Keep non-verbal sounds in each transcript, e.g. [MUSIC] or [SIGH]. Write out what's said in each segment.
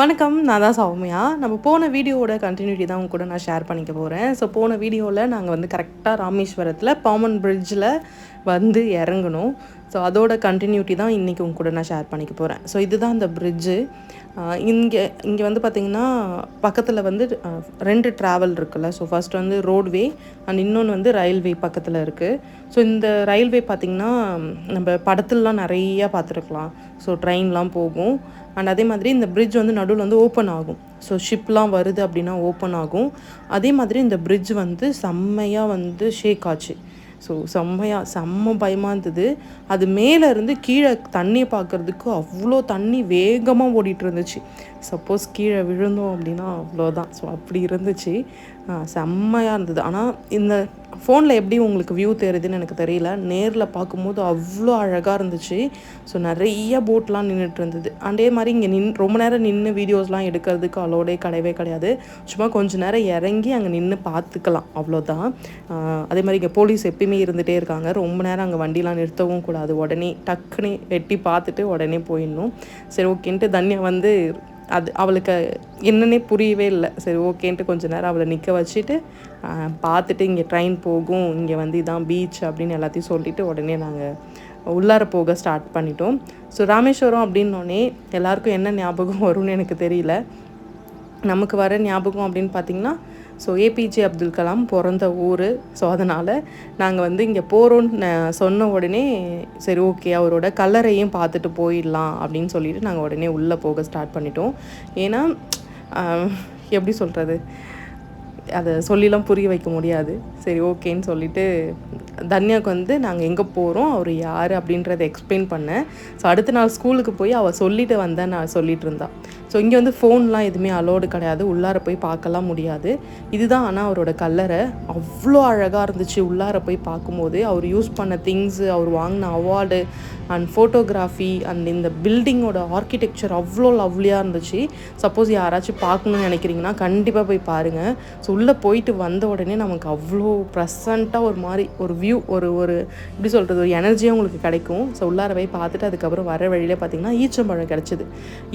வணக்கம் நான் தான் சௌமியா. நம்ம போன வீடியோவோட கண்டினியூட்டி தான் உங்க கூட நான் ஷேர் பண்ணிக்க போகிறேன் ஸோ போன வீடியோவில் நாங்கள் வந்து கரெக்டாக ராமேஸ்வரத்தில் பாமன் பிரிட்ஜில் வந்து இறங்கணும் ஸோ அதோட கண்டினியூட்டி தான் இன்றைக்கி உங்க கூட நான் ஷேர் பண்ணிக்க போகிறேன் ஸோ இதுதான் அந்த பிரிட்ஜு இங்கே இங்கே வந்து பார்த்திங்கன்னா பக்கத்தில் வந்து ரெண்டு ட்ராவல் இருக்குல்ல. ஸோ ஃபர்ஸ்ட் வந்து ரோட்வே அண்ட் இன்னொன்று வந்து ரயில்வே பக்கத்தில் இருக்குது ஸோ இந்த ரயில்வே பார்த்திங்கன்னா நம்ம படத்துலலாம் நிறையா பார்த்துருக்கலாம் ஸோ ட்ரெயின்லாம் போகும். அண்ட் அதே மாதிரி இந்த பிரிட்ஜ் வந்து நடுவில் வந்து ஓப்பன் ஆகும். ஸோ ஷிப்லாம் வருது அப்படின்னா ஓப்பன் ஆகும். அதே மாதிரி இந்த பிரிட்ஜ் வந்து செம்மையாக வந்து ஷேக் ஆச்சு. ஸோ செம்மையாக செம்ம பயமாக இருந்தது. அது மேலே இருந்து கீழே தண்ணியை பார்க்கறதுக்கு அவ்வளோ தண்ணி வேகமாக ஓடிட்டு இருந்துச்சு. சப்போஸ் கீழே விழுந்தோம் அப்படின்னா அவ்வளோதான். ஸோ அப்படி இருந்துச்சு. செம்மையாக இருந்தது. ஆனால் இந்த ஃபோனில் எப்படி உங்களுக்கு வியூ தெரியுதுன்னு எனக்கு தெரியல. நேரில் பார்க்கும்போது அவ்வளோ அழகாக இருந்துச்சு. ஸோ நிறைய போட்லாம் நின்றுட்டு இருந்தது. அதே மாதிரி இங்கே நின் ரொம்ப நேரம் நின்று வீடியோஸ்லாம் எடுக்கிறதுக்கு அலோடே கிடையவே கிடையாது. சும்மா கொஞ்ச நேரம் இறங்கி அங்கே நின்று பார்த்துக்கலாம். அவ்வளோதான். அதே மாதிரி இங்கே போலீஸ் எப்பயுமே இருந்துகிட்டே இருக்காங்க. ரொம்ப நேரம் அங்கே வண்டிலாம் நிறுத்தவும் கூடாது. உடனே டக்குன்னு எட்டி பார்த்துட்டு உடனே போயிடணும். சரி ஓகேன்ட்டு தன்யா வந்து அது அவளுக்கு என்னன்னே புரியவே இல்லை. சரி ஓகேன்ட்டு கொஞ்ச நேரம் அவளை நிற்க வச்சுட்டு பார்த்துட்டு இங்கே ட்ரெயின் போகும் இங்கே வந்து இதான் பீச் அப்படின்னு எல்லாத்தையும் சொல்லிவிட்டு உடனே நாங்கள் உள்ளார போக ஸ்டார்ட் பண்ணிட்டோம். ஸோ ராமேஸ்வரம் அப்படின்னோடனே எல்லாருக்கும் என்ன ஞாபகம் வரும்னு எனக்கு தெரியல. நமக்கு வர ஞாபகம் அப்படின்னு பார்த்தீங்கன்னா ஸோ ஏபிஜே அப்துல் கலாம் பிறந்த ஊர். ஸோ அதனால் நாங்கள் வந்து இங்கே போகிறோன்னு சொன்ன உடனே சரி ஓகே அவரோட கல்லறையும் பார்த்துட்டு போயிடலாம் அப்படின்னு சொல்லிட்டு நாங்கள் உடனே உள்ளே போக ஸ்டார்ட் பண்ணிட்டோம். ஏன்னா எப்படி சொல்கிறது அதை சொல்லிலாம் புரிய வைக்க முடியாது. சரி ஓகேன்னு சொல்லிட்டு தன்யாவுக்கு வந்து நாங்கள் எங்கே போகிறோம் அவர் யார் அப்படின்றத எக்ஸ்பிளைன் பண்ணேன். ஸோ அடுத்த நாள் ஸ்கூலுக்கு போய் அவள் சொல்லிட்டு வந்தேன் நான் சொல்லிட்டு இருந்தாள் ஸோ இங்கே வந்து ஃபோன்லாம் எதுவுமே அலோடு கிடையாது. உள்ளார போய் பார்க்கலாம் முடியாது. இதுதான் ஆனால் அவரோட கல்லறை. அவ்வளோ அழகாக இருந்துச்சு உள்ளார போய் பார்க்கும்போது. அவர் யூஸ் பண்ண திங்ஸு அவர் வாங்கின அவார்டு அண்ட் ஃபோட்டோகிராஃபி அண்ட் இந்த பில்டிங்கோட ஆர்கிடெக்சர் அவ்வளோ லவ்லியாக இருந்துச்சு. சப்போஸ் யாராச்சும் பார்க்கணும்னு நினைக்கிறீங்கன்னா கண்டிப்பாக போய் பாருங்கள் ஸோ உள்ளே போயிட்டு வந்த உடனே நமக்கு அவ்வளோ ப்ரெசண்ட்டாக ஒரு மாதிரி ஒரு வியூ ஒரு ஒரு எப்படி சொல்கிறது ஒரு எனர்ஜியாக உங்களுக்கு கிடைக்கும். ஸோ உள்ளார போய் பார்த்துட்டு அதுக்கப்புறம் வர வழியில் பார்த்தீங்கன்னா ஈச்சம்பழம் கிடச்சிது.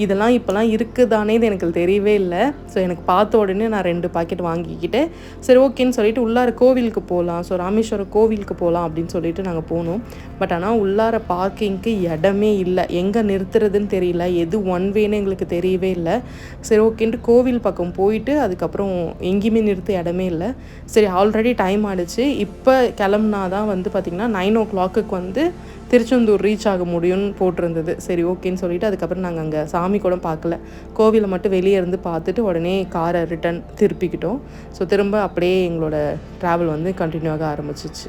இதெல்லாம் இப்போலாம் இருக்குதானே எனக்கு தெரியவே இல்லை. ஸோ எனக்கு பார்த்த உடனே நான் ரெண்டு பாக்கெட் வாங்கிக்கிட்டு சரி ஓகேன்னு சொல்லிட்டு உள்ளார கோவிலுக்கு போகலாம். ஸோ ராமேஸ்வரம் கோவிலுக்கு போகலாம் அப்படின்னு சொல்லிட்டு நாங்கள் போனோம். பட் ஆனால் உள்ளார பார்க்கிங்க்கு இடமே இல்லை. எங்கே நிறுத்துறதுன்னு தெரியல. எது ஒன் வேன்னு எங்களுக்கு தெரியவே இல்லை. சரி ஓகேன்ட்டு கோவில் பக்கம் போயிட்டு அதுக்கப்புறம் எங்கேயுமே நிறுத்த இடமே இல்லை. சரி ஆல்ரெடி டைம் டைம் ஆயிடுச்சு. இப்போ கிளம்புனா தான் வந்து பார்த்திங்கன்னா நைன் ஓ கிளாக்குக்கு வந்து திருச்செந்தூர் ரீச் ஆக முடியும்னு போட்டிருந்தது. சரி ஓகேன்னு சொல்லிட்டு அதுக்கப்புறம் நாங்கள் அங்கே சாமி கூட பார்க்கல. கோவிலை மட்டும் வெளியே இருந்து பார்த்துட்டு உடனே காரை ரிட்டன் திருப்பிக்கிட்டோம். ஸோ திரும்ப அப்படியே எங்களோட ட்ராவல் வந்து கண்டினியூ ஆக ஆரம்பிச்சிச்சு.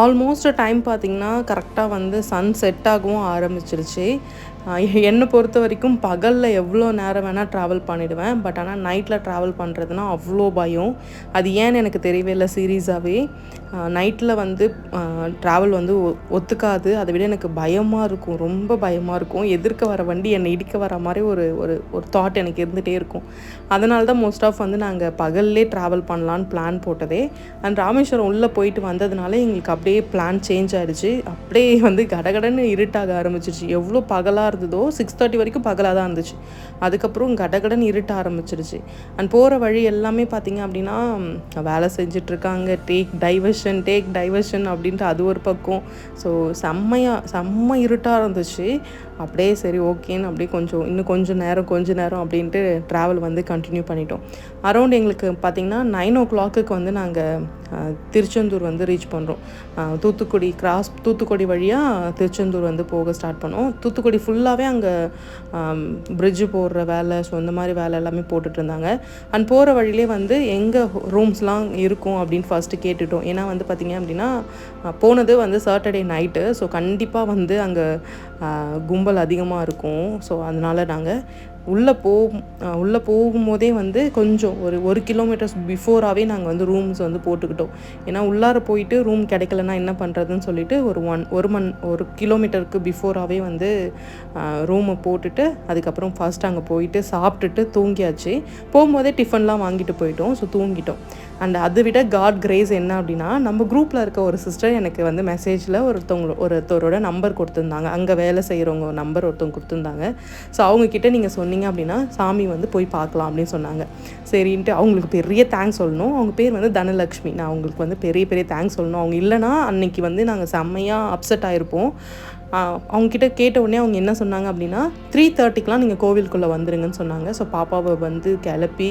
ஆல்மோஸ்ட் டைம் பார்த்திங்கன்னா கரெக்டாக வந்து சன் செட் ஆகவும் ஆரம்பிச்சிருச்சு. என்னை பொறுத்த வரைக்கும் பகலில் எவ்வளோ நேரம் வேணால் ட்ராவல் பண்ணிவிடுவேன் பட் ஆனால் நைட்டில் ட்ராவல் பண்ணுறதுனா அவ்வளோ பயம். அது ஏன்னு எனக்கு தெரியவே இல்லை சீரியஸாகவே நைட்டில் வந்து ட்ராவல் வந்து ஒ- ஒத்துக்காது. அதை விட எனக்கு பயமாக இருக்கும். ரொம்ப பயமாக இருக்கும். எதிர்க்க வர வண்டி என்னை இடிக்க வர மாதிரி ஒரு ஒரு ஒரு தாட் எனக்கு இருந்துகிட்டே இருக்கும். அதனால தான் மோஸ்ட் ஆஃப் வந்து நாங்கள் பகல்லே ட்ராவல் பண்ணலான்னு பிளான் போட்டதே. அண்ட் ராமேஸ்வரம் உள்ளே போயிட்டு வந்ததுனால எங்களுக்கு அப்படியே பிளான் சேஞ்ச் ஆகிடுச்சு அப்படியே வந்து கடகடன்னு இருட்டாக ஆரம்பிச்சிருச்சு. எவ்வளோ பகலாக இருந்ததோ சிக்ஸ் தேர்ட்டி வரைக்கும் பகலாக தான் இருந்துச்சு. அதுக்கப்புறம் கடகடன் இருட்ட ஆரம்பிச்சிருச்சு. அண்ட் போகிற வழி எல்லாமே பார்த்தீங்க அப்படின்னா வேலை செஞ்சிட்ருக்காங்க. டேக் டைவர்ஷன் டேக் டைவர்ஷன் அப்படின்ட்டு அது ஒரு பக்கம். ஸோ செம்மையாக செம்ம இருட்டாக இருந்துச்சு. அப்படியே சரி ஓகேன்னு அப்படியே கொஞ்சம் இன்னும் கொஞ்சம் நேரம் கொஞ்சம் நேரம் அப்படின்ட்டு ட்ராவல் வந்து கண்டினியூ பண்ணிட்டோம். அரௌண்ட் எங்களுக்கு பார்த்திங்கன்னா நைன் ஓ கிளாக்குக்கு வந்து நாங்கள் திருச்செந்தூர் வந்து ரீச் பண்ணுறோம் தூத்துக்குடி கிராஸ் தூத்துக்குடி வழியாக திருச்செந்தூர் வந்து போக ஸ்டார்ட் பண்ணோம். தூத்துக்குடி ஃபுல்லாகவே அங்கே பிரிட்ஜு போடுற வேலை ஸோ இந்த மாதிரி வேலை எல்லாமே போட்டுட்டு இருந்தாங்க. அண்ட் போகிற வழியிலே வந்து எங்கே ரூம்ஸ்லாம் இருக்கும் அப்படின்னு ஃபஸ்ட்டு கேட்டுட்டோம். ஏன்னா வந்து பார்த்திங்க அப்படின்னா போனது வந்து சாட்டர்டே நைட்டு ஸோ கண்டிப்பாக வந்து அங்கே கும்பல் அதிகமாக இருக்கும். ஸோ அதனால் நாங்கள் உள்ளே போ உள்ளே போகும்போதே வந்து கொஞ்சம் ஒரு ஒரு கிலோமீட்டர்ஸ் பிஃபோராகவே நாங்கள் வந்து ரூம்ஸ் வந்து போட்டுக்கிட்டோம். ஏன்னா உள்ளார போயிட்டு ரூம் கிடைக்கலன்னா என்ன பண்ணுறதுன்னு சொல்லிட்டு ஒரு ஒன் ஒரு மண் ஒரு கிலோமீட்டருக்கு பிஃபோராகவே வந்து ரூமை போட்டுட்டு அதுக்கப்புறம் ஃபர்ஸ்ட் அங்கே போயிட்டு சாப்பிட்டுட்டு தூங்கியாச்சு. போகும்போதே டிஃபன்லாம் வாங்கிட்டு போயிட்டோம். ஸோ தூங்கிட்டோம். அண்ட் அதை விட காட் கிரேஸ் என்ன அப்படின்னா நம்ம குரூப்பில் இருக்க ஒரு சிஸ்டர் எனக்கு வந்து மெசேஜில் ஒருத்தவங்க ஒருத்தரோட நம்பர் கொடுத்துருந்தாங்க. அங்கே வேலை செய்கிறவங்க நம்பர் ஒருத்தவங்க கொடுத்துருந்தாங்க. ஸோ அவங்கக்கிட்ட நீங்கள் சொன்னீங்க அப்படின்னா சாமி வந்து போய் பார்க்கலாம் அப்படின்னு சொன்னாங்க. சரின்ட்டு அவங்களுக்கு பெரிய தேங்க்ஸ் சொல்லணும். அவங்க பேர் வந்து தனலக்ஷ்மி. நான் அவங்களுக்கு வந்து பெரிய பெரிய தேங்க்ஸ் சொல்லணும். அவங்க இல்லைன்னா அன்னைக்கு வந்து நாங்கள் செம்மையாக அப்செட் ஆகிருப்போம் அவங்கக்கிட்ட கேட்ட உடனே அவங்க என்ன சொன்னாங்க அப்படின்னா த்ரீ தேர்ட்டிக்கெலாம் நீங்கள் கோவிலுக்குள்ளே வந்துருங்கன்னு சொன்னாங்க. ஸோ பாப்பாவை வந்து கிளப்பி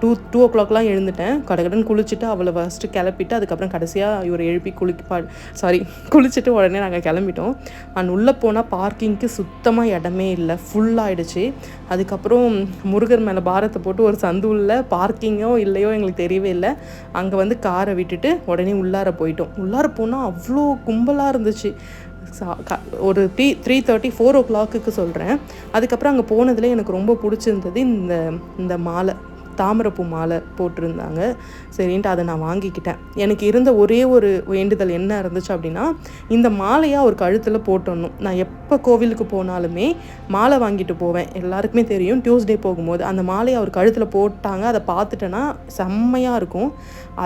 டூ டூ ஓ கிளாக்லாம் எழுந்துட்டேன். கடகடன் குளிச்சுட்டு அவளை ஃபஸ்ட்டு கிளப்பிட்டு அதுக்கப்புறம் கடைசியாக இவரை எழுப்பி குளிப்பா சாரி [LAUGHS] குளிச்சுட்டு உடனே நாங்கள் கிளம்பிட்டோம். அண்ட் உள்ளே போனால் பார்க்கிங்க்கு சுத்தமாக இடமே இல்லை ஃபுல்லாகிடுச்சு அதுக்கப்புறம் முருகர் மேலே பாரத்தை போட்டு ஒரு சந்துள்ள பார்க்கிங்கோ இல்லையோ எங்களுக்கு தெரியவே இல்லை. அங்கே வந்து காரை விட்டுட்டு உடனே உள்ளார போயிட்டோம். உள்ளார போனால் அவ்வளோ கும்பலாக இருந்துச்சு. ஒரு த்ரீ த்ரீ தேர்ட்டி ஃபோர் ஓ கிளாக்குக்கு சொல்கிறேன் அதுக்கப்புறம் அங்கே போனதில் எனக்கு ரொம்ப பிடிச்சிருந்தது இந்த இந்த மாலை. தாமரைப்பூ மாலை போட்டிருந்தாங்க. சரின்ட்டு அதை நான் வாங்கிக்கிட்டேன். எனக்கு இருந்த ஒரே ஒரு வேண்டுதல் என்ன இருந்துச்சு அப்படின்னா இந்த மாலையாக ஒரு கழுத்தில் போட்டணும். நான் எப்போ கோவிலுக்கு போனாலுமே மாலை வாங்கிட்டு போவேன். எல்லாருக்குமே தெரியும் டியூஸ்டே போகும்போது அந்த மாலையை அவர் கழுத்தில் போட்டாங்க. அதை பார்த்துட்டேன்னா செம்மையாக இருக்கும்.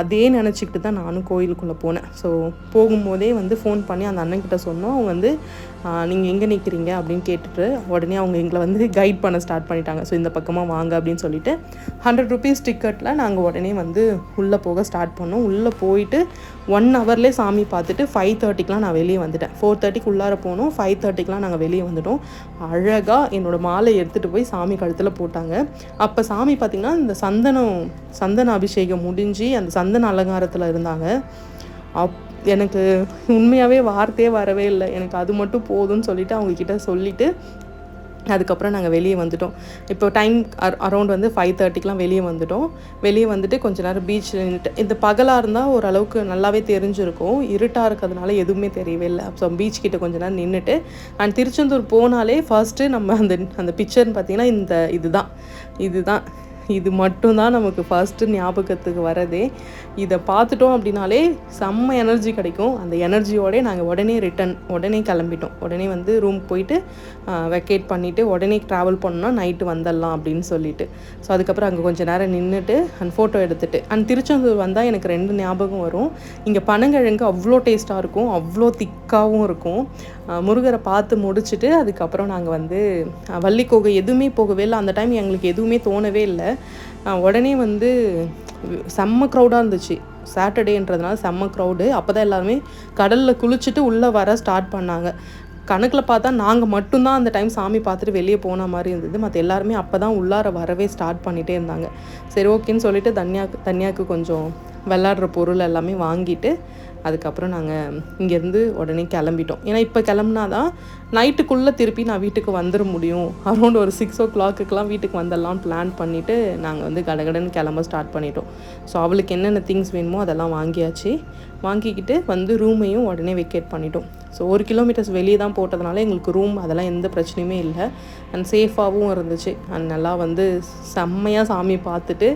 அதே நினச்சிக்கிட்டு தான் நானும் கோயிலுக்குள்ளே போனேன். ஸோ போகும்போதே வந்து ஃபோன் பண்ணி அந்த அண்ணன்கிட்ட சொன்னோம். அவங்க வந்து நீங்கள் எங்கே நிற்கிறீங்க அப்படின்னு கேட்டுட்டு உடனே அவங்க எங்களை வந்து கைட் பண்ண ஸ்டார்ட் பண்ணிட்டாங்க. ஸோ இந்த பக்கமாக வாங்க அப்படின்னு சொல்லிட்டு ஹண்ட்ரட் ருபீஸ் டிக்கெட்டில் நாங்கள் உடனே வந்து உள்ளே போக ஸ்டார்ட் பண்ணோம். உள்ளே போயிட்டு ஒன் ஹவர்லேயே சாமி பார்த்துட்டு ஃபைவ் தேர்ட்டிக்கெலாம் நான் வெளியே வந்துட்டேன். ஃபோர் தேர்ட்டிக்கு உள்ளார போனோம். ஃபைவ் தேர்ட்டிக்கெலாம் நாங்கள் வெளியே வந்துட்டோம். அழகாக என்னோட மாலை எடுத்துகிட்டு போய் சாமி கழுத்தில் போட்டாங்க. அப்போ சாமி பார்த்திங்கன்னா இந்த சந்தனம் சந்தன அபிஷேகம் முடிஞ்சு அந்த சந்தன அலங்காரத்தில் இருந்தாங்க. அப் எனக்கு உண்மையாகவே வார்த்தையே வரவே இல்லை. எனக்கு அது மட்டும் போதும்னு சொல்லிட்டு அவங்க கிட்ட சொல்லிட்டு அதுக்கப்புறம் நாங்கள் வெளியே வந்துட்டோம். இப்போ டைம் அரௌண்ட் வந்து ஃபைவ் தேர்ட்டிக்கெலாம் வெளியே வந்துட்டோம். வெளியே வந்துட்டு கொஞ்ச நேரம் பீச்சில் நின்றுட்டு இந்த பகலாக இருந்தால் ஓரளவுக்கு நல்லாவே தெரிஞ்சிருக்கும். இருட்டாக இருக்கிறதுனால எதுவுமே தெரியவே இல்லை. ஸோ பீச் கிட்ட கொஞ்ச நேரம் நின்றுட்டு அண்ட் திருச்செந்தூர் போனாலே ஃபர்ஸ்ட்டு நம்ம அந்த அந்த பிக்சர்னு பார்த்தீங்கன்னா இந்த இதுதான். இதுதான். இது மட்டும்தான் நமக்கு ஃபஸ்ட்டு ஞாபகத்துக்கு வரதே. இதை பார்த்துட்டோம் அப்படின்னாலே செம்ம எனர்ஜி கிடைக்கும். அந்த எனர்ஜியோடே நாங்கள் உடனே ரிட்டன் உடனே கிளம்பிட்டோம். உடனே வந்து ரூம் போயிட்டு வெக்கேட் பண்ணிவிட்டு உடனே ட்ராவல் பண்ணோம்னா நைட்டு வந்துடலாம் அப்படின்னு சொல்லிட்டு. ஸோ அதுக்கப்புறம் அங்கே கொஞ்சம் நேரம் நின்றுட்டு அண்ட் ஃபோட்டோ எடுத்துகிட்டு அண்ட் திருச்செந்தூர் வந்தால் எனக்கு ரெண்டு ஞாபகம் வரும். இங்கே பனங்கிழங்கு அவ்வளோ டேஸ்ட்டாக இருக்கும். அவ்வளோ திக்காகவும் இருக்கும். முருகரை பார்த்து முடிச்சுட்டு அதுக்கப்புறம் நாங்கள் வந்து வள்ளிக்கோகை எதுவுமே போகவே இல்லை. அந்த டைம் எங்களுக்கு எதுவுமே தோணவே இல்லை. உடனே வந்து செம்ம க்ரௌடாக இருந்துச்சு. சாட்டர்டேன்றதுனால செம்ம க்ரௌடு அப்போ தான் எல்லாருமே கடலில் குளிச்சுட்டு உள்ளே வர ஸ்டார்ட் பண்ணாங்க. கணக்கில் பார்த்தா நாங்கள் மட்டும்தான் அந்த டைம் சாமி பார்த்துட்டு வெளியே போன மாதிரி இருந்தது. மற்ற எல்லாருமே அப்போ தான் உள்ளார வரவே ஸ்டார்ட் பண்ணிகிட்டே இருந்தாங்க. சரி ஓகேன்னு சொல்லிட்டு தன்யாக்கு தன்யாக்கு கொஞ்சம் விளாட்ற பொருள் எல்லாமே வாங்கிட்டு அதுக்கப்புறம் நாங்கள் இங்கேருந்து உடனே கிளம்பிட்டோம். ஏன்னா இப்போ கிளம்புனா தான் நைட்டுக்குள்ளே திருப்பி நான் வீட்டுக்கு வந்துட முடியும். அரௌண்ட் ஒரு சிக்ஸ் ஓ கிளாக்குக்கெலாம் வீட்டுக்கு வந்துடலாம் பிளான் பண்ணிவிட்டு நாங்கள் வந்து கடகடன்னு கிளம்ப ஸ்டார்ட் பண்ணிட்டோம். ஸோ அவளுக்கு என்னென்ன திங்ஸ் வேணுமோ அதெல்லாம் வாங்கியாச்சு. வாங்கிக்கிட்டு வந்து ரூமையும் உடனே வெக்கேட் பண்ணிட்டோம். ஸோ ஒரு கிலோமீட்டர்ஸ் வெளியே தான் போட்டதுனால எங்களுக்கு ரூம் அதெல்லாம் எந்த பிரச்சனையுமே இல்லை. அண்ட் சேஃபாகவும் இருந்துச்சு. அண்ட் நல்லா வந்து செம்மையாக சாமி பார்த்துட்டு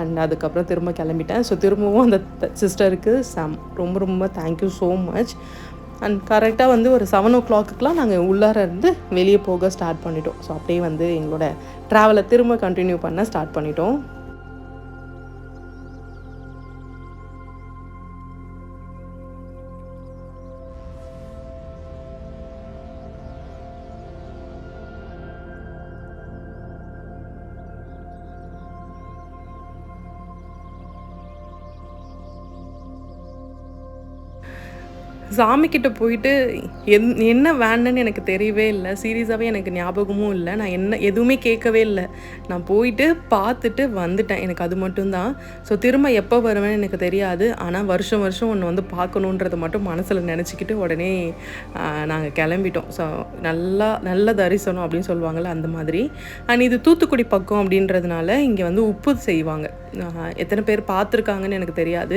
அண்ட் அதுக்கப்புறம் திரும்ப கிளம்பிட்டேன். ஸோ திரும்பவும் அந்த சிஸ்டருக்கு செம் ரொம்ப ரொம்ப தேங்க்யூ ஸோ மச் அண்ட் கரெக்டாக வந்து ஒரு செவன் ஓ கிளாக்குக்கெலாம் நாங்கள் உள்ளார இருந்து வெளியே போக ஸ்டார்ட் பண்ணிட்டோம். ஸோ அப்படியே வந்து எங்களோட ட்ராவலை திரும்ப கண்டினியூ பண்ண ஸ்டார்ட் பண்ணிட்டோம். சாமிக்கிட்ட போயிட்டு என் என்ன வேணுன்னு எனக்கு தெரியவே இல்லை. சீரியஸாகவே எனக்கு ஞாபகமும் இல்லை. நான் என்ன எதுவுமே கேட்கவே இல்லை. நான் போயிட்டு பார்த்துட்டு வந்துட்டேன். எனக்கு அது மட்டும்தான். ஸோ திரும்ப எப்போ வருவேன்னு எனக்கு தெரியாது. ஆனால் வருஷம் வருஷம் ஒன்று வந்து பார்க்கணுன்றதை மட்டும் மனசில் நினச்சிக்கிட்டு உடனே நாங்கள் கிளம்பிட்டோம். ஸோ நல்லா நல்ல தரிசனம் அப்படின்னு சொல்லுவாங்கள்ல அந்த மாதிரி. அண்ட் இது தூத்துக்குடி பக்கம் அப்படின்றதுனால இங்கே வந்து உப்பு செய்வாங்க. எத்தனை பேர் பார்த்துருக்காங்கன்னு எனக்கு தெரியாது.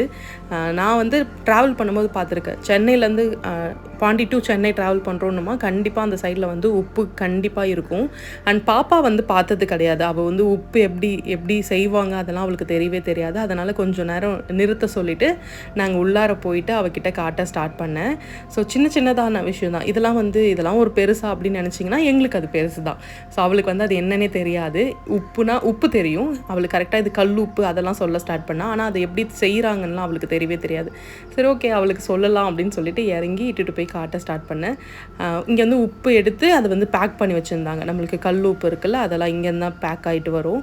நான் வந்து ட்ராவல் பண்ணும்போது பார்த்துருக்கேன். சென்னையில் பாண்டியிலேருந்து பாண்டி டு சென்னை ட்ராவல் பண்ணுறோன்னுமா கண்டிப்பாக அந்த சைடில் வந்து உப்பு கண்டிப்பாக இருக்கும். அண்ட் பாப்பா வந்து பார்த்தது கிடையாது. அவள் வந்து உப்பு எப்படி எப்படி செய்வாங்க அதெல்லாம் அவளுக்கு தெரியவே தெரியாது. அதனால் கொஞ்சம் நேரம் நிறுத்த சொல்லிவிட்டு நாங்கள் உள்ளார போயிட்டு அவகிட்ட காட்ட ஸ்டார்ட் பண்ணேன். ஸோ சின்ன சின்னதான விஷயம் தான். இதெல்லாம் வந்து இதெல்லாம் ஒரு பெருசா அப்படின்னு நினச்சிங்கன்னா எங்களுக்கு அது பெருசு தான். ஸோ அவளுக்கு வந்து அது என்னன்னே தெரியாது. உப்புனா உப்பு தெரியும். அவளுக்கு கரெக்டாக இது கல் உப்பு அதெல்லாம் சொல்ல ஸ்டார்ட் பண்ணால் ஆனால் அதை எப்படி செய்கிறாங்கன்னா அவளுக்கு தெரியவே தெரியாது. சரி ஓகே அவளுக்கு சொல்லலாம் அப்படின்னு சொல்லிட்டு இறங்கி இட்டுட்டு போய் காட்ட ஸ்டார்ட் பண்ணேன். இங்கே வந்து உப்பு எடுத்து அதை வந்து பேக் பண்ணி வச்சுருந்தாங்க. நம்மளுக்கு கல் உப்பு இருக்குல்ல அதெல்லாம் இங்கேருந்து தான் பேக் ஆகிட்டு வரும்.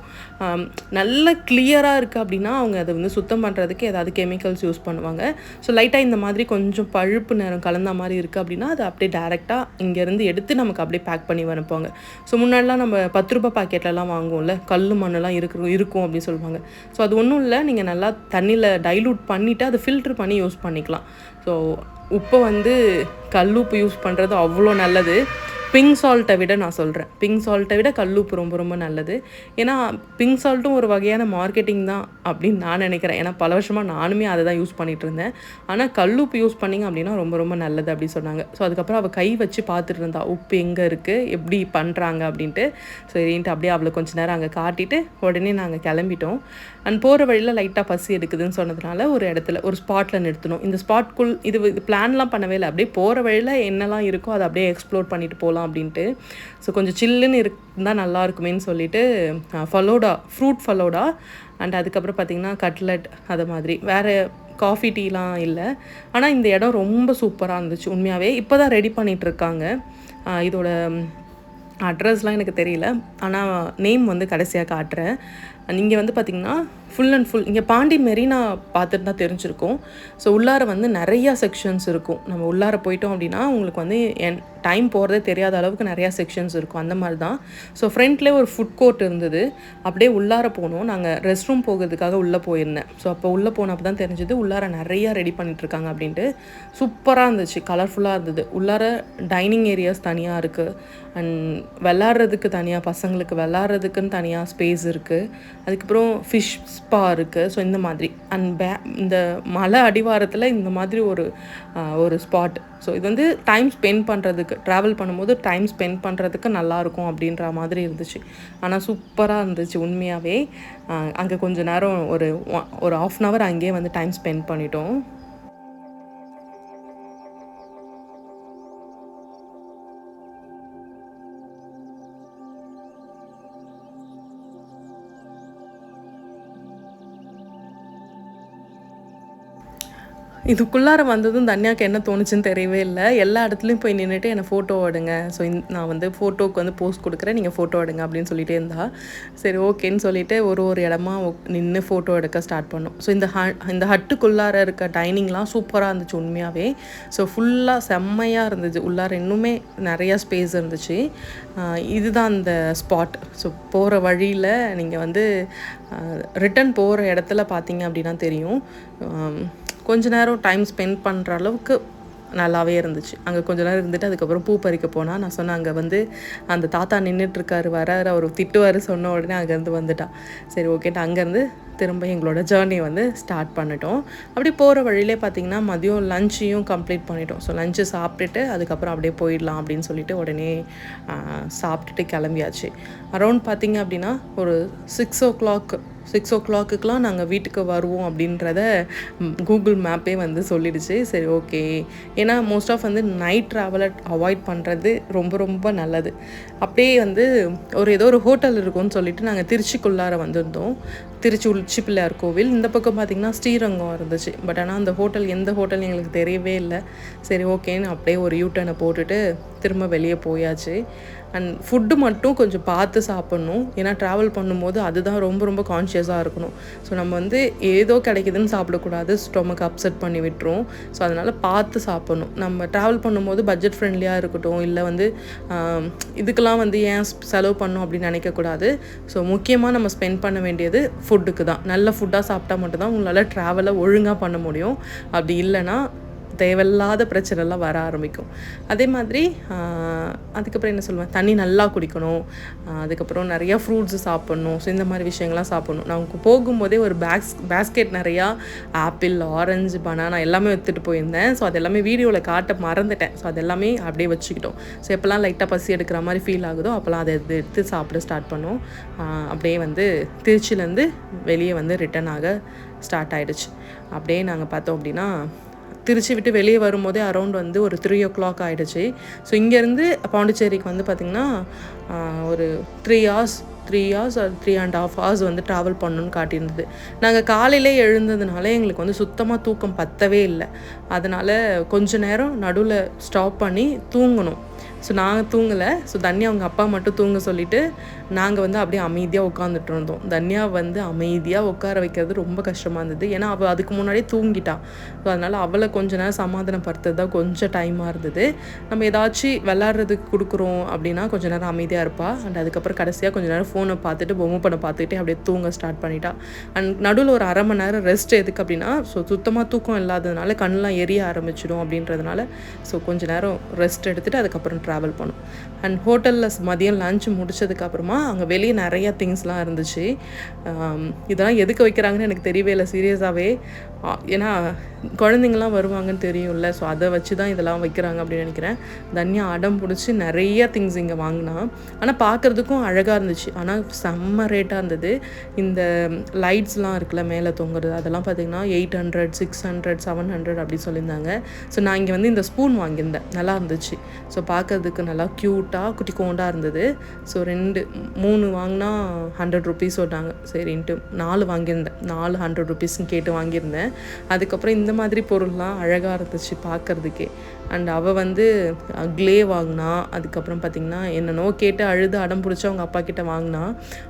நல்ல கிளியராக இருக்குது அப்படின்னா அவங்க அதை வந்து சுத்தம் பண்ணுறதுக்கு ஏதாவது கெமிக்கல்ஸ் யூஸ் பண்ணுவாங்க. ஸோ லைட்டாக இந்த மாதிரி கொஞ்சம் பழுப்பு நேரம் கலந்த மாதிரி இருக்குது அப்படின்னா அதை அப்படியே டேரெக்டாக இங்கேருந்து எடுத்து நமக்கு அப்படியே பேக் பண்ணி அனுப்புவாங்க. ஸோ முன்னாடிலாம் நம்ம பத்து ரூபாய் பாக்கெட்லலாம் வாங்குவோம்ல கல் மண்ணெல்லாம் இருக்கும் இருக்கும் அப்படின்னு சொல்லுவாங்க. ஸோ அது ஒன்றும் இல்லை நீங்கள் நல்லா தண்ணியில் டைலூட் பண்ணிவிட்டு அதை ஃபில்ட்ரு பண்ணி யூஸ் பண்ணிக்கலாம். ஸோ உப்பை வந்து கல் உப்பு யூஸ் பண்ணுறது அவ்வளோ நல்லது. பிங்க் சால்ட்டை விட நான் சொல்கிறேன் பிங்க் சால்ட்டை விட கல்லுப்பு ரொம்ப ரொம்ப நல்லது. ஏன்னா பிங்க் சால்ட்டும் ஒரு வகையான மார்க்கெட்டிங் தான் அப்படின்னு நான் நினைக்கிறேன். ஏன்னா பல வருஷமாக நானுமே அதை தான் யூஸ் பண்ணிகிட்டு இருந்தேன். ஆனால் கல்லுப்பு யூஸ் பண்ணிங்க அப்படின்னா ரொம்ப ரொம்ப நல்லது அப்படி சொன்னாங்க. ஸோ அதுக்கப்புறம் அவள் கை வச்சு பார்த்துட்டு இருந்தா உப்பு எங்கே இருக்குது எப்படி பண்ணுறாங்க அப்படின்ட்டு. சரின்ட்டு அப்படியே அவளை கொஞ்ச நேரம் அங்கே காட்டிட்டு உடனே நாங்கள் கிளம்பிட்டோம். அண்ட் போகிற வழியில் லைட்டாக பசி எடுக்குதுன்னு சொன்னதுனால ஒரு இடத்துல ஒரு ஸ்பாட்டில் நிறுத்தணும் இந்த ஸ்பாட்குள் இது இது பிளான்லாம் பண்ணவே இல்லை. அப்படியே போகிற வழியில் என்னெல்லாம் இருக்கோ அதை அப்படியே எக்ஸ்ப்ளோர் பண்ணிட்டு போகலாம் அப்படின்ட்டு. ஸோ கொஞ்சம் சில்லுன்னு இருந்தால் நல்லா இருக்குமேன்னு சொல்லிட்டு ஃபலோடா ஃப்ரூட் ஃபலோடா அண்ட் அதுக்கப்புறம் பார்த்திங்கன்னா கட்லட் அது மாதிரி. வேறு காஃபி டீலாம் இல்லை. ஆனால் இந்த இடம் ரொம்ப சூப்பராக இருந்துச்சு உண்மையாகவே இப்போ தான் ரெடி பண்ணிகிட்டு இருக்காங்க இதோட அட்ரஸ்லாம் எனக்கு தெரியல. ஆனால் நேம் வந்து கடைசியாக காட்டுறேன். நீங்கள் வந்து பார்த்திங்கன்னா ஃபுல் அண்ட் ஃபுல் இங்கே பாண்டி மெரினா பார்த்துட்டு தான் தெரிஞ்சிருக்கும். ஸோ உள்ளார வந்து நிறையா செக்ஷன்ஸ் இருக்கும். நம்ம உள்ளார போயிட்டோம் அப்படின்னா உங்களுக்கு வந்து என் டைம் போகிறதே தெரியாத அளவுக்கு நிறையா செக்ஷன்ஸ் இருக்கும். அந்த மாதிரி தான். ஸோ ஃப்ரண்ட்லேயே ஒரு ஃபுட் கோர்ட் இருந்தது. அப்படியே உள்ளார போனோம். நாங்கள் ரெஸ்ட் ரூம் போகிறதுக்காக உள்ளே போயிருந்தேன். ஸோ அப்போ உள்ளே போனப்போ தான் தெரிஞ்சது உள்ளார நிறையா ரெடி பண்ணிகிட்ருக்காங்க அப்படின்ட்டு. சூப்பராக இருந்துச்சு. கலர்ஃபுல்லாக இருந்தது. உள்ளார டைனிங் ஏரியாஸ் தனியாக இருக்குது அண்ட் விளாட்றதுக்கு தனியாக பசங்களுக்கு விளாட்றதுக்குன்னு தனியாக ஸ்பேஸ் இருக்குது அதுக்கப்புறம் ஃபிஷ் ஸ்பா இருக்குது ஸோ இந்த மாதிரி. அண்ட் பே இந்த மலை அடிவாரத்தில் இந்த மாதிரி ஒரு ஒரு ஸ்பாட் ஸோ இது வந்து டைம் ஸ்பெண்ட் பண்ணுறதுக்கு ட்ராவல் பண்ணும்போது டைம் ஸ்பெண்ட் பண்ணுறதுக்கு நல்லாயிருக்கும் அப்படின்ற மாதிரி இருந்துச்சு. ஆனால் சூப்பராக இருந்துச்சு உண்மையாகவே அங்கே கொஞ்ச நேரம் ஒரு ஒரு ஆஃப் அன் ஹவர் அங்கேயே வந்து டைம் ஸ்பெண்ட் பண்ணிட்டோம். இதுக்குள்ளார வந்ததும் தன்யாக்கு என்ன தோணுச்சுன்னு தெரியவே இல்லை. எல்லா இடத்துலையும் போய் நின்றுட்டு என்னை ஃபோட்டோ எடுங்க. ஸோ நான் வந்து ஃபோட்டோவுக்கு வந்து போஸ்ட் கொடுக்குறேன். நீங்கள் ஃபோட்டோ எடுங்க அப்படின்னு சொல்லிட்டே இருந்தா. சரி ஓகேன்னு சொல்லிட்டு ஒரு ஒரு இடமா நின்று ஃபோட்டோ எடுக்க ஸ்டார்ட் பண்ணோம். ஸோ இந்த ஹ இந்த ஹட்டுக்குள்ளார இருக்க டைனிங்லாம் சூப்பராக இருந்துச்சு உண்மையாகவே ஸோ ஃபுல்லாக செம்மையாக இருந்துச்சு. உள்ளார இன்னுமே நிறையா ஸ்பேஸ் இருந்துச்சு. இதுதான் அந்த ஸ்பாட் ஸோ போகிற வழியில் நீங்கள் வந்து ரிட்டன் போகிற இடத்துல பார்த்தீங்க அப்படின்னா தெரியும். கொஞ்ச நேரம் டைம் ஸ்பெண்ட் பண்ணுற அளவுக்கு நல்லாவே இருந்துச்சு. அங்கே கொஞ்ச நேரம் இருந்துட்டு அதுக்கப்புறம் பூ பறிக்க போனால் நான் சொன்னேன் அங்கே வந்து அந்த தாத்தா நின்றுட்டுருக்காரு வராரு அவர் திட்டுவார் சொன்ன உடனே அங்கேருந்து வந்துட்டான். சரி ஓகேட்டு அங்கேருந்து திரும்ப எங்களோட ஜேர்னி வந்து ஸ்டார்ட் பண்ணிட்டோம். அப்படி போகிற வழியிலே பார்த்தீங்கன்னா மதியம் லஞ்சையும் கம்ப்ளீட் பண்ணிட்டோம். ஸோ லஞ்சு சாப்பிட்டுட்டு அதுக்கப்புறம் அப்படியே போயிடலாம் அப்படின்னு சொல்லிட்டு உடனே சாப்பிட்டுட்டு கிளம்பியாச்சு. அரௌண்ட் பார்த்திங்க அப்படின்னா ஒரு சிக்ஸ் ஓ கிளாக் சிக்ஸ் ஓ கிளாக்குக்கெலாம் நாங்கள் வீட்டுக்கு வருவோம் அப்படின்றத கூகுள் மேப்பே வந்து சொல்லிடுச்சு. சரி ஓகே ஏன்னா மோஸ்ட் ஆஃப் வந்து நைட் ட்ராவலை அவாய்ட் பண்ணுறது ரொம்ப ரொம்ப நல்லது. அப்படியே வந்து ஒரு ஏதோ ஒரு ஹோட்டல் இருக்கும்னு சொல்லிட்டு நாங்கள் திருச்சிக்குள்ளார வந்திருந்தோம். திருச்சி உச்சி பிள்ளையார் கோவில். இந்த பக்கம் பார்த்திங்கன்னா ஸ்ரீரங்கம் இருந்துச்சு. பட் ஆனால் அந்த ஹோட்டல் எந்த ஹோட்டல் எங்களுக்கு தெரியவே இல்லை. சரி ஓகேன்னு அப்படியே ஒரு யூட்டனை போட்டுட்டு திரும்ப வெளியே போயாச்சு. அண்ட் ஃபுட்டு மட்டும் கொஞ்சம் பார்த்து சாப்பிட்ணும். ஏன்னா ட்ராவல் பண்ணும்போது அதுதான் ரொம்ப ரொம்ப கான்ஷியஸாக இருக்கணும். ஸோ நம்ம வந்து ஏதோ கிடைக்குதுன்னு சாப்பிடக்கூடாது. ஸ்டொமக் அப்செட் பண்ணி விட்டுரும். ஸோ அதனால் பார்த்து சாப்பிட்ணும். நம்ம ட்ராவல் பண்ணும்போது பட்ஜெட் ஃப்ரெண்ட்லியாக இருக்கட்டும். இல்லை வந்து இதுக்கெல்லாம் வந்து ஏன் செலவு பண்ணும் அப்படின்னு நினைக்கக்கூடாது. ஸோ முக்கியமாக நம்ம ஸ்பெண்ட் பண்ண வேண்டியது ஃபுட்டுக்கு தான். நல்ல ஃபுட்டாக சாப்பிட்டா மட்டும்தான் உங்களால் ட்ராவலை ஒழுங்காக பண்ண முடியும். அப்படி இல்லைன்னா தேவையில்லாத பிரச்சனைலாம் வர ஆரம்பிக்கும். அதே மாதிரி அதுக்கப்புறம் என்ன சொல்லுவேன்? தண்ணி நல்லா குடிக்கணும். அதுக்கப்புறம் நிறையா ஃப்ரூட்ஸ் சாப்பிட்ணும். ஸோ இந்த மாதிரி விஷயங்கள்லாம் சாப்பிட்ணும். நான் போகும்போதே ஒரு பேக்ஸ் பேஸ்கெட் நிறையா ஆப்பிள் ஆரஞ்சு பனானா எல்லாமே எடுத்துகிட்டு போயிருந்தேன். ஸோ அது எல்லாமே வீடியோவில் காட்ட மறந்துட்டேன். ஸோ அது எல்லாமே அப்படியே வச்சுக்கிட்டோம். ஸோ எப்போல்லாம் லைட்டாக பசி எடுக்கிற மாதிரி ஃபீல் ஆகுதோ அப்போல்லாம் அதை எடுத்து எடுத்து சாப்பிட ஸ்டார்ட் பண்ணோம். அப்படியே வந்து திருச்சியிலேருந்து வெளியே வந்து ரிட்டர்ன் ஆக ஸ்டார்ட் ஆகிடுச்சு அப்படியே நாங்கள் பார்த்தோம் அப்படின்னா திருச்சி விட்டு வெளியே வரும்போதே அரௌண்ட் வந்து ஒரு த்ரீ ஓ கிளாக் ஆகிடுச்சு ஸோ இங்கேருந்து பாண்டிச்சேரிக்கு வந்து பார்த்திங்கன்னா ஒரு three hours three hours three and half hours வந்து ட்ராவல் பண்ணணும்னு காட்டியிருந்தது. நாங்கள் காலையிலே எழுந்ததுனால எங்களுக்கு வந்து சுத்தமாக தூக்கம் பத்தவே இல்லை. அதனால் கொஞ்ச நேரம் நடுவில் ஸ்டாப் பண்ணி தூங்கணும். ஸோ நாங்கள் தூங்கலை. ஸோ தன்யா அவங்க அப்பா மட்டும் தூங்க சொல்லிவிட்டு நாங்கள் வந்து அப்படியே அமைதியாக உட்காந்துட்டு இருந்தோம். தன்யா வந்து அமைதியாக உட்கார வைக்கிறது ரொம்ப கஷ்டமாக இருந்தது. ஏன்னா அவள் அதுக்கு முன்னாடியே தூங்கிட்டான் ஸோ அதனால் அவளை கொஞ்ச நேரம் சமாதானப்படுத்துறது தான் கொஞ்சம் டைமாக இருந்தது. நம்ம ஏதாச்சும் விளாட்றதுக்கு கொடுக்குறோம் அப்படின்னா கொஞ்ச நேரம் அமைதியாக இருப்பாள் அண்ட் அதுக்கப்புறம் கடைசியாக கொஞ்ச நேரம் ஃபோனை பார்த்துட்டு பொம்மை படம் பார்த்துக்கிட்டே அப்படியே தூங்க ஸ்டார்ட் பண்ணிட்டா. அண்ட் நடுவில் ஒரு அரை மணி நேரம் ரெஸ்ட் எதுக்கு அப்படின்னா ஸோ சுத்தமாக தூக்கம் இல்லாததுனால கண்ணெலாம் எரிய ஆரம்பிச்சிடும் அப்படின்றதுனால ஸோ கொஞ்ச நேரம் ரெஸ்ட் எடுத்துகிட்டு அதுக்கப்புறம் ட்ராவல் பண்ணோம். அண்ட் ஹோட்டலில் மதியம் லஞ்ச் முடிச்சதுக்கப்புறமா அங்கே வெளியே நிறையா திங்ஸ்லாம் இருந்துச்சு. இதெல்லாம் எதுக்கு வைக்கிறாங்கன்னு எனக்கு தெரியவே இல்லை சீரியஸாகவே ஏன்னா குழந்தைங்களாம் வருவாங்கன்னு தெரியும்ல ஸோ அதை வச்சு தான் இதெல்லாம் வைக்கிறாங்க அப்படின்னு நினைக்கிறேன். தனியாக அடம் பிடிச்சி நிறைய திங்ஸ் இங்கே வாங்கினா. ஆனால் பார்க்குறதுக்கும் அழகாக இருந்துச்சு. ஆனால் செம்ம ரேட்டாக இருந்தது. இந்த லைட்ஸ்லாம் இருக்குல்ல மேலே தொங்குறது அதெல்லாம் பார்த்தீங்கன்னா eight hundred six hundred seven hundred அப்படி சொல்லியிருந்தாங்க. ஸோ நான் இங்கே வந்து இந்த ஸ்பூன் வாங்கியிருந்தேன். நல்லா இருந்துச்சு. ஸோ பார்க்குறதுக்கு நல்லா க்யூட்டாக குட்டி கோண்டாக இருந்தது. ஸோ ரெண்டு மூணு வாங்கினா ஹண்ட்ரட் ருபீஸ் சொன்னாங்க. சரின்ட்டு நாலு வாங்கியிருந்தேன். நாலு ஹண்ட்ரட் ருபீஸ்ன்னு கேட்டு வாங்கியிருந்தேன். அதுக்கப்புறம் இந்த மாதிரி பொருள்லாம் அழகாக இருந்துச்சு பார்க்கறதுக்கே அண்ட் அவள் வந்து க்ளே வாங்கினா அதுக்கப்புறம் பார்த்திங்கன்னா என்னென்னோ கேட்டு அழுது அடம் பிடிச்சி அவங்க அப்பா கிட்டே வாங்கினா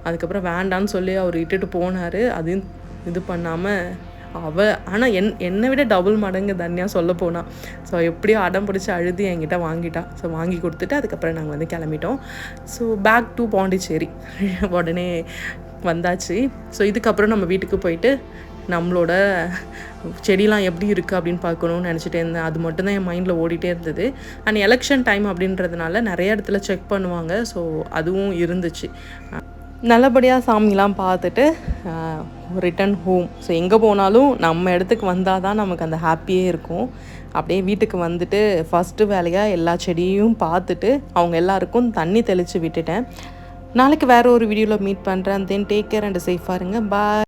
அதுக்கப்புறம் வேண்டான்னு சொல்லி அவர் இட்டுட்டு போனார். அதையும் இது பண்ணாமல் அவள் ஆனால் என் என்னை விட டபுள் மடங்கு தனியாக சொல்ல போனால் ஸோ எப்படியோ அடம் பிடிச்சி அழுது என்கிட்ட வாங்கிட்டா. ஸோ வாங்கி கொடுத்துட்டு அதுக்கப்புறம் நாங்கள் வந்து கிளம்பிட்டோம். ஸோ பேக் டு பாண்டிச்சேரி உடனே வந்தாச்சு. ஸோ இதுக்கப்புறம் நம்ம வீட்டுக்கு போயிட்டு நம்மளோட செடிலாம் எப்படி இருக்குது அப்படின்னு பார்க்கணும்னு நினச்சிட்டே இருந்தேன். அது மட்டும்தான் என் மைண்டில் ஓடிட்டே இருந்தது. அண்ட் எலெக்ஷன் டைம் அப்படின்றதுனால நிறைய இடத்துல செக் பண்ணுவாங்க. ஸோ அதுவும் இருந்துச்சு. நல்லபடியாக சாமிலாம் பார்த்துட்டு ரிட்டன் ஹோம் ஸோ எங்கே போனாலும் நம்ம இடத்துக்கு வந்தால் தான் நமக்கு அந்த ஹாப்பியே இருக்கும். அப்படியே வீட்டுக்கு வந்துட்டு ஃபஸ்ட்டு வேலையாக எல்லா செடியும் பார்த்துட்டு அவங்க எல்லாருக்கும் தண்ணி தெளித்து விட்டுட்டேன். நாளைக்கு வேறு ஒரு வீடியோவில் மீட் பண்ணுறேன் தென் டேக் கேர் அண்ட் சேஃபாக இருங்க பாய்